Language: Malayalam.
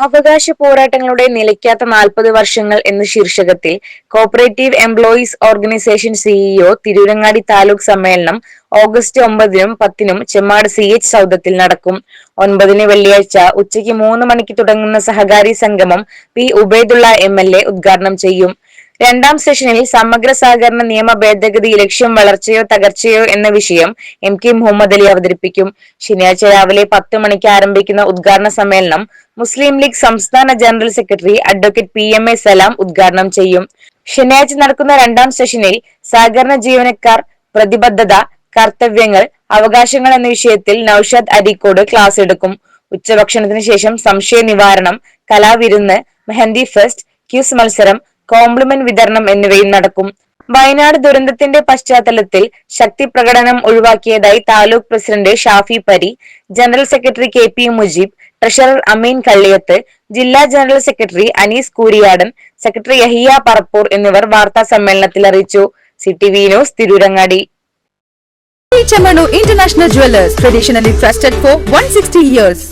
അവകാശ പോരാട്ടങ്ങളുടെ നിലയ്ക്കാത്ത നാൽപ്പത് വർഷങ്ങൾ എന്ന ശീർഷകത്തിൽ cooperative employees organisation CEO Tirurangadi taluk സമ്മേളനം ഓഗസ്റ്റ് ഒമ്പതിനും പത്തിനും ചെമ്മാട് സി എച്ച് സൗദത്തിൽ നടക്കും. ഒൻപതിന് വെള്ളിയാഴ്ച ഉച്ചയ്ക്ക് മൂന്ന് മണിക്ക് തുടങ്ങുന്ന സഹകാരി സംഗമം പി ഉബൈദുള്ള എം ഉദ്ഘാടനം ചെയ്യും. രണ്ടാം സെഷനിൽ സമഗ്ര സഹകരണ നിയമ ഭേദഗതി ലക്ഷ്യം വളർച്ചയോ തകർച്ചയോ എന്ന വിഷയം എം കെ മുഹമ്മദ് അലി അവതരിപ്പിക്കും. ശനിയാഴ്ച രാവിലെ പത്ത് മണിക്ക് ആരംഭിക്കുന്ന ഉദ്ഘാടന സമ്മേളനം മുസ്ലിം ലീഗ് സംസ്ഥാന general secretary advocate P M A Salam ഉദ്ഘാടനം ചെയ്യും. ശനിയാഴ്ച നടക്കുന്ന രണ്ടാം സെഷനിൽ സഹകരണ ജീവനക്കാർ പ്രതിബദ്ധത കർത്തവ്യങ്ങൾ അവകാശങ്ങൾ എന്ന വിഷയത്തിൽ നൌഷാദ് അരീക്കോട് ക്ലാസ് എടുക്കും. ഉച്ചഭക്ഷണത്തിന് ശേഷം സംശയ നിവാരണം കലാവിരുന്ന് മെഹന്തി ഫെസ്റ്റ് ക്യൂസ് മത്സരം കോംപ്ലിമെന്റ് വിതരണം എന്നിവയും നടക്കും. വയനാട് ദുരന്തത്തിന്റെ പശ്ചാത്തലത്തിൽ ശക്തി പ്രകടനം ഒഴിവാക്കിയതായി taluk president Shafi Pari general secretary K P Mujeeb treasurer Ameen Kalliyath ജില്ലാ general secretary Anees Kooriyadan secretary Yahiya Parappur എന്നിവർ വാർത്താ സമ്മേളനത്തിൽ അറിയിച്ചു. City V news Tirurangadi. International International Jewelers, traditionally trusted for 160 years.